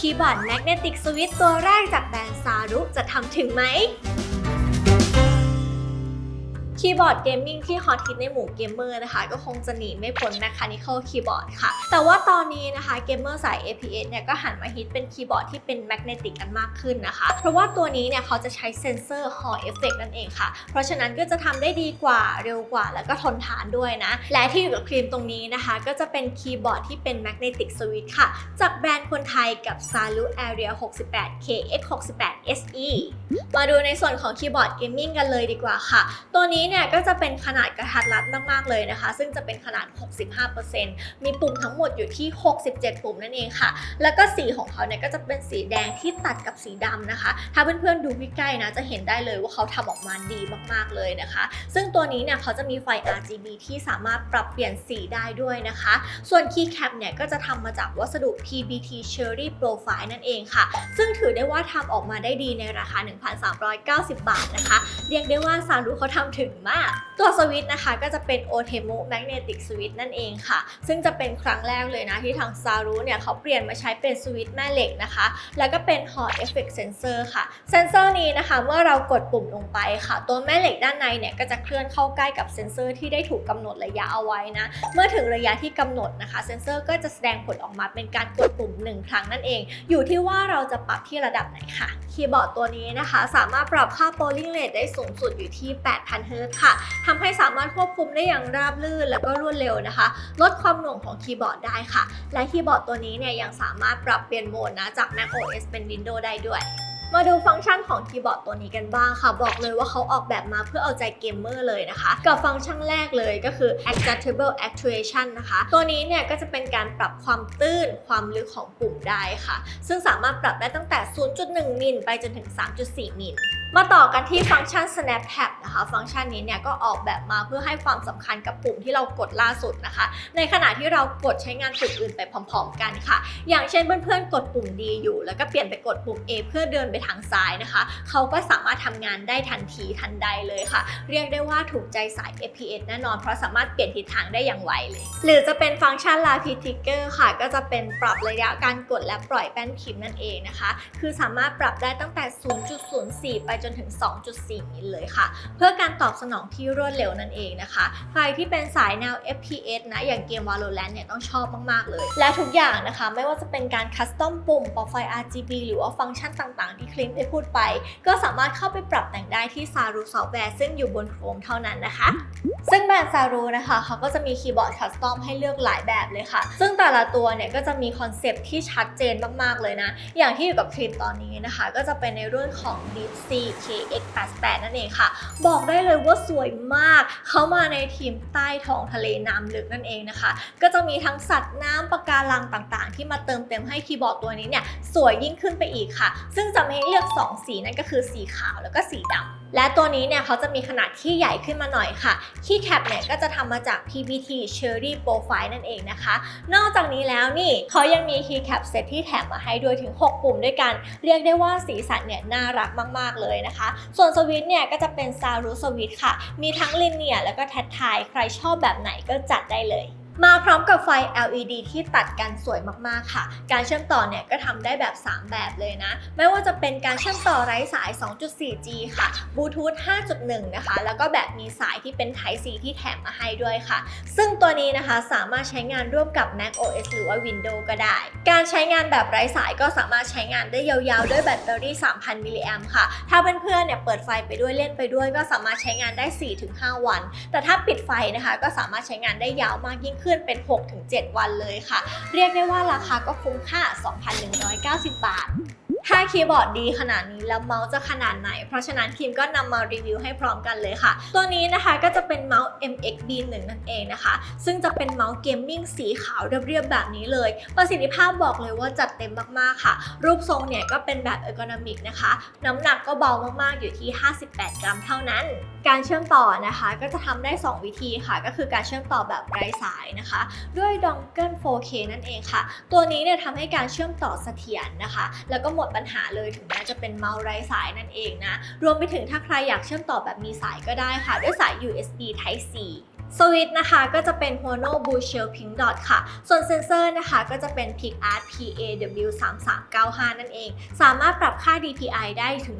คีย์บอร์ดแมกเนติกสวิตตัวแรกจากแบรนด์ซารุจะทำถึงไหม คีย์บอร์ดเกมมิ่งที่ฮอตฮิตในหมู่เกมเมอร์นะคะ ก็คงจะหนีไม่พ้น Mechanical Keyboard ค่ะ แต่ว่าตอนนี้นะคะเกมเมอร์สาย APS เนี่ยก็หันมาฮิตเป็นคีย์บอร์ดที่เป็นแมกเนติกกันมากขึ้นนะคะ เพราะว่าตัวนี้เนี่ยเขาจะใช้เซนเซอร์ Hall Effect นั่นเองค่ะ เพราะฉะนั้นก็จะทำได้ดีกว่าเร็วกว่า แล้วก็ทนทานด้วยนะ และที่อยู่กับครีมตรงนี้นะคะ ก็จะเป็นคีย์บอร์ดที่เป็น Magnetic Switch ค่ะ จากแบรนด์คนไทยกับ Salu Area 68 KX 68 SE มาดูในส่วนของคีย์บอร์ดเกมมิ่งกันเลยดีกว่าค่ะ ตัวนี้เนี่ยก็จะเป็นขนาดกระทัดรัดมากๆเลยนะคะ ซึ่งจะเป็นขนาด 65%มีปุ่มทั้งหมดอยู่ที่ 67 ปุ่มนั่นเองค่ะ แล้วก็สีของเขาเนี่ยก็จะเป็นสีแดงที่ตัดกับสีดำนะคะ ถ้าเพื่อนๆดูใกล้ๆนะจะเห็นได้เลยว่าเขาทำออกมาดีมากๆเลยนะคะ ซึ่งตัวนี้เนี่ยเขาจะมีไฟ RGB ที่สามารถปรับเปลี่ยนสีได้ด้วยนะคะ ส่วน Keycap เนี่ยก็จะทำมาจากวัสดุ PBT Cherry Profile นั่นเองค่ะ ซึ่งถือได้ว่าทำออกมาได้ดีในราคา 1,390 บาทนะคะ เรียกได้ว่าซารุเขาทำถึงมาก ตัวสวิตช์นะคะก็จะเป็น Otemo Magnetic Switch นั่นเองค่ะ ซึ่งจะเป็นครั้งแรกเลยนะที่ทางซารุเนี่ยเขาเปลี่ยนมาใช้เป็นสวิตช์แม่เหล็กนะคะ แล้วก็เป็น Hall Effect Sensor ค่ะ เซนเซอร์นี้นะคะเมื่อเรากดปุ่มลงไปค่ะ ตัวแม่เหล็กด้านในเนี่ยก็จะเคลื่อนเข้าใกล้กับเซนเซอร์ที่ได้ถูกกำหนดระยะเอาไว้นะ เมื่อถึงระยะที่กำหนดนะคะ เซนเซอร์ก็จะแสดงผลออกมาเป็นการกดปุ่ม 1 ครั้งนั่นเอง อยู่ที่ว่าเราจะปรับที่ระดับไหนค่ะ คีย์บอร์ดตัวนี้นะคะ สามารถปรับค่า polling rate ได้สูงสุดอยู่ที่ 8,000เฮิรตค่ะทำให้สามารถควบคุมได้อย่างราบรื่น แล้วก็รวดเร็วนะคะ ลดความหน่วงของคีย์บอร์ดได้ค่ะ และคีย์บอร์ดตัวนี้เนี่ยยังสามารถปรับเปลี่ยนโหมดนะจาก Mac OS เป็น Windows ได้ด้วยมาดูฟังก์ชันของคีย์บอร์ดตัวนี้กันบ้างค่ะ บอกเลยว่าเขาออกแบบมาเพื่อเอาใจเกมเมอร์เลยนะคะ กับฟังก์ชันแรกเลยก็คือ adjustable actuation นะคะ ตัวนี้เนี่ยก็จะเป็นการปรับความตื้นความลึกของปุ่มได้ค่ะ ซึ่งสามารถปรับได้ตั้งแต่ 0.1 มิลไปจนถึง 3.4 มิล มาต่อกันที่ฟังก์ชัน snap tab นะคะ ฟังก์ชันนี้เนี่ยก็ออกแบบมาเพื่อให้ความสำคัญกับปุ่มที่เรากดล่าสุดนะคะ ในขณะที่เรากดใช้งานปุ่มอื่นไปพร้อมๆ กันค่ะ อย่างเช่นเพื่อนๆ กดปุ่ม D อยู่ แล้วก็เปลี่ยนไปกดปุ่ม A เพื่อเดินไปทางซ้ายนะคะ เขาก็สามารถทำงานได้ทันทีทันใดเลยค่ะ เรียกได้ว่าถูกใจสาย FPS แน่นอน เพราะสามารถเปลี่ยนทิศทางได้อย่างไวเลย หรือจะเป็นฟังก์ชัน Rapid Trigger ค่ะ ก็จะเป็นปรับระยะการกดและปล่อยแป้นพิมพ์นั่นเองนะคะ คือสามารถปรับได้ตั้งแต่ 0.04 ไปจนถึง 2.4 มิลเลยค่ะ เพื่อการตอบสนองที่รวดเร็วนั่นเองนะคะ ใครที่เป็นสายแนว FPS นะ อย่างเกม Valorant เนี่ยต้องชอบมาก ๆ เลย และทุกอย่างนะคะ ไม่ว่าจะเป็นการคัสตอมปุ่มปรับไฟ RGB หรือว่าฟังก์ชันต่างๆ ที่คลิปได้พูดไป ก็สามารถเข้าไปปรับแต่งได้ที่ Saru Software ซึ่งอยู่บนโครมเท่านั้นนะคะ ซึ่งแบรนด์ Saru นะคะเขาก็จะมีคีย์บอร์ดคัสตอมให้เลือกหลายแบบเลยค่ะ ซึ่งแต่ละตัวเนี่ยก็จะมีคอนเซปต์ที่ชัดเจนมากๆเลยนะ อย่างที่อยู่กับคลิปตอนนี้นะคะ ก็จะเป็นในรุ่นของ Deep Sea KX88 นั่นเองค่ะ บอกได้เลยว่าสวยมาก เขามาในทีมใต้ท้องทะเลน้ำลึกนั่นเองนะคะ ก็จะมีทั้งสัตว์น้ำปะการังต่างๆ ที่มาเติมเต็มให้คีย์บอร์ดตัวนี้เนี่ยสวยยิ่งขึ้นไปอีกค่ะ ซึ่งจะมีให้เลือก 2 สีนั่นก็คือสีขาวแล้วก็สีดำ และตัวนี้เนี่ยเขาจะมีขนาดที่ใหญ่ขึ้นมาหน่อยค่ะ คีย์แคปเนี่ยก็จะทำมาจาก PBT Cherry Profile นั่นเองนะคะ นอกจากนี้แล้วนี่เขายังมีคีย์แคปเซตที่แถมมาให้ด้วยถึง 6 ปุ่มด้วยกัน เรียกได้ว่าสีสันเนี่ยน่ารักมาก ๆ เลยนะคะ ส่วนสวิตเนี่ยก็จะเป็นซารุสวิตค่ะ มีทั้งลิเนียแล้วก็แททไทใครชอบแบบไหนก็จัดได้เลย มาพร้อมกับไฟ LED ที่ตัดกันสวยมากๆค่ะ การเชื่อมต่อเนี่ยก็ทำได้แบบ 3 แบบเลยนะ ไม่ว่าจะเป็นการเชื่อมต่อไร้สาย 2.4G ค่ะบลูทูธ 5.1 นะคะ แล้วก็แบบมีสายที่เป็น Type C ที่แถมมาให้ด้วยค่ะ ซึ่งตัวนี้นะคะสามารถใช้งานร่วมกับ Mac OS หรือว่า Windows ก็ได้ การใช้งานแบบไร้สายก็สามารถใช้งานได้ยาวๆ ด้วยแบตเตอรี่ 3,000 มิลลิแอมค่ะ ถ้าเพื่อนๆ เนี่ยเปิดไฟไปด้วยเล่นไปด้วย ก็สามารถใช้งานได้ 4-5 วัน แต่ถ้าปิดไฟนะคะ ก็สามารถใช้งานได้ยาวมากยิ่งขึ้นเป็น 6-7 วันเลยค่ะ เรียกได้ว่าราคาก็คุ้มค่า 2,190 บาท ถ้าคีย์บอร์ดดีขนาดนี้แล้วเมาส์จะขนาดไหน เพราะฉะนั้นทีมก็นำมารีวิวให้พร้อมกันเลยค่ะ ตัวนี้นะคะก็จะเป็นเมาส์ MX B1 นั่นเองนะคะ ซึ่งจะเป็นเมาส์เกมมิ่งสีขาวเรียบๆแบบนี้เลย ประสิทธิภาพบอกเลยว่าจัดเต็มมากๆค่ะ รูปทรงเนี่ยก็เป็นแบบเอ r ก o น m มิกนะคะ น้ำหนักก็เบามากๆอยู่ที่ 58 กรัมเท่านั้น การเชื่อมต่อนะคะก็จะทำได้ 2 วิธีค่ะ ก็คือการเชื่อมต่อแบบไร้สายนะคะ ด้วยดองเกิล 4K นั่นเองค่ะ ตัวนี้เนี่ยทำให้การเชื่อมต่อเสถียรนะคะ แล้วก็หมดปัญหาเลยถึงแม้จะเป็นเมาส์ไร้สายนั่นเองนะ รวมไปถึงถ้าใครอยากเชื่อมต่อแบบมีสายก็ได้ค่ะ ด้วยสาย USB Type C สวิตนะคะก็จะเป็น Hono Blue Shell Pink Dot ค่ะ ส่วนเซนเซอร์นะคะก็จะเป็น PicArt PAW3395 นั่นเอง สามารถปรับค่า DPI ได้ถึง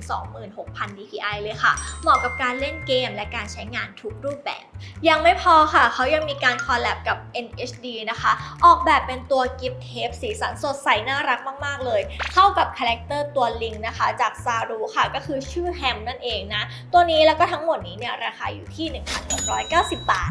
26,000 DPI เลยค่ะ เหมาะกับการเล่นเกมและการใช้งานทุกรูปแบบ ยังไม่พอค่ะ เขายังมีการคอลแลบกับ NHD นะคะ ออกแบบเป็นตัวกิฟต์เทปสีสันสดใสน่ารักมาก ๆ เลย เข้ากับคาแรคเตอร์ตัวลิงนะคะ จากซารูค่ะ ก็คือชื่อแฮมนั่นเองนะ ตัวนี้แล้วก็ทั้งหมดนี้เนี่ยราคาอยู่ที่ 1,690 บาท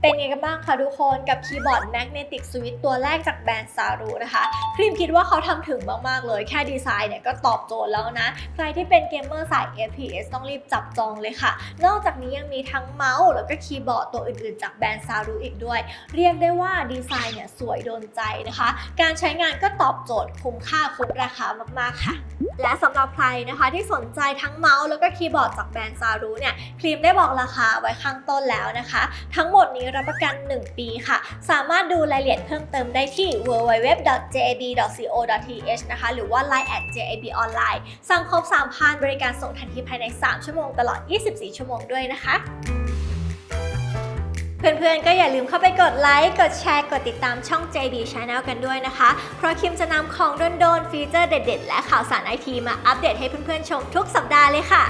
เป็นไงกันบ้างคะทุกคนกับคีย์บอร์ด Magnetic Switch ตัวแรกจากแบรนด์ซารูนะคะครีมคิดว่าเขาทำถึงมาก ๆ เลย แค่ดีไซน์เนี่ยก็ตอบโจทย์แล้วนะ ใครที่เป็นเกมเมอร์สาย FPS ต้องรีบจับจองเลยค่ะ นอกจากนี้ยังมีทั้งเมาส์แล้วก็คีย์บอร์ดตัวอื่น ๆ จากแบรนด์ซารูอีกด้วย เรียกได้ว่าดีไซน์เนี่ยสวยโดนใจนะคะ การใช้งานก็ตอบโจทย์คุ้มค่าคุ้มราคามาก ๆ ค่ะ และสำหรับใครนะคะที่สนใจทั้งเมาส์แล้วก็คีย์บอร์ดจากแบรนด์ซารูเนี่ยครีมได้บอกราคาไว้ข้างต้นแล้วนะคะ ทั้งหมดนี้รับประกัน 1 ปีค่ะ สามารถดูรายละเอียดเพิ่มเติมได้ที่ www.jab.co.th นะคะ หรือว่า line at jab online สั่งครบ 3,000 บริการส่งทันทีภายใน 3 ชั่วโมงตลอด 24 ชั่วโมงด้วยนะคะเพื่อนๆ ก็อย่าลืมเข้าไปกดไลค์ กดแชร์ กดติดตามช่อง JB Channel กันด้วยนะคะ เพราะคิมจะนำของโดนๆ ฟีเจอร์เด็ดๆ และข่าวสารไอทีมาอัปเดตให้เพื่อนๆ ชมทุกสัปดาห์เลยค่ะ